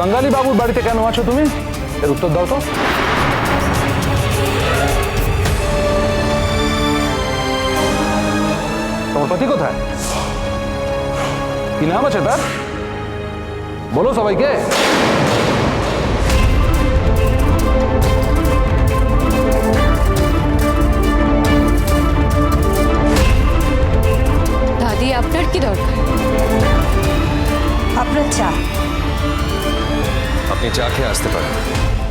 বাঙালি বাবুর বাড়িতে কেন আছো তুমি? এর উত্তর দাও তো। তোমার পতি কোথায়? কি নাম আছে তার? বলো সবাইকে। দাদি আপনার কি দরকার? আপনার চা। আপনি চা খেয়ে আসতে পারেন।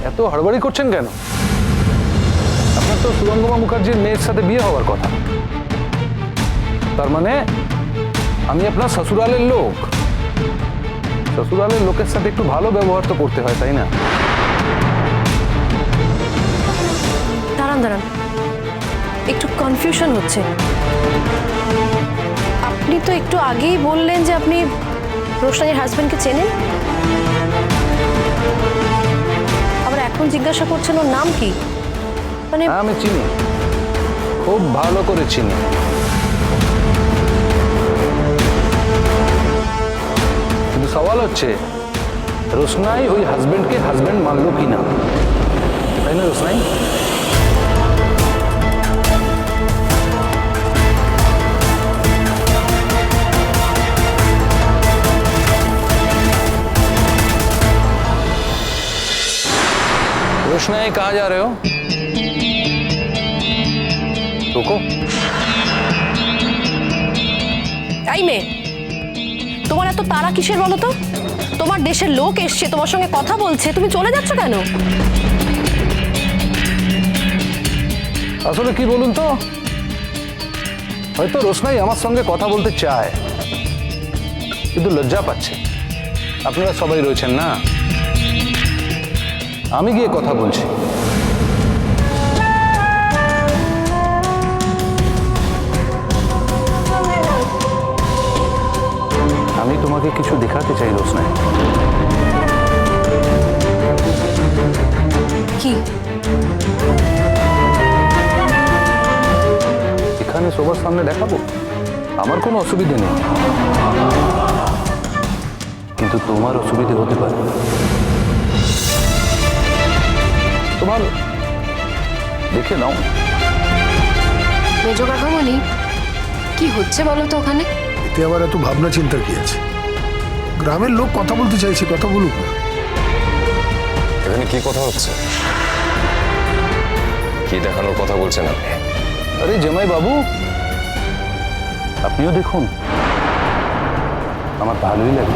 এত হড়বড়ি করছেন কেন? আপনার তো সুরঙ্গমা মুখার্জির মেয়ের সাথে বিয়ে হওয়ার কথা। তার মানে আমি আপনার শ্বশুরালের লোক। শ্বশুরালের লোকের সাথে একটু ভালো ব্যবহার তো করতে হয় তাই না? দাঁড়ান দাঁড়ান। একটু কনফিউশন হচ্ছে। আপনি তো একটু আগেই বললেন যে আপনি রোশনাইয়ের হাজব্যান্ডকে চেনেন? এখন জিজ্ঞাসা করছেন ওর নাম কি? মানে হ্যাঁ আমি চিনি। খুব ভালো করে চিনি। কিন্তু সওয়াল হচ্ছে, রোশনাই ওই হাজবেন্ডকে হাজবেন্ড মানলো কি না তাই না রোশনাই? रोशनाई कहाँ जा रहे हो रुको এই মেয়ে তোমার এত তারা কিসের বলো তো তোমার দেশের লোক এসছে তোমার সঙ্গে কথা বলছে তুমি চলে যাচ্ছ কেন আসলে কি বলুন তো হয়তো রোশনাই আমার সঙ্গে কথা বলতে চায় কিন্তু লজ্জা পাচ্ছে আপনারা সবাই রয়েছেন না আমি গিয়ে কথা বলছি। আমি তোমাকে কিছু দেখাতে চাই রোশনাই। কি? এখানে সবার সামনে দেখাবো? আমার কোনো অসুবিধে নেই। কিন্তু তোমার অসুবিধে হতে পারে। তোমার দেখে নাও। মেজো কাকামণি কি হচ্ছে বলো তো ওখানে? এতে আবার এত ভাবনা চিন্তা কি আছে? গ্রামের লোক কথা বলতে চাইছে কথা বলুক না। এখানে কি কথা হচ্ছে? কি দেখানোর কথা বলছেন আপনি? আরে জামাই বাবু আপনিও দেখুন। আমার ভালোই লাগে।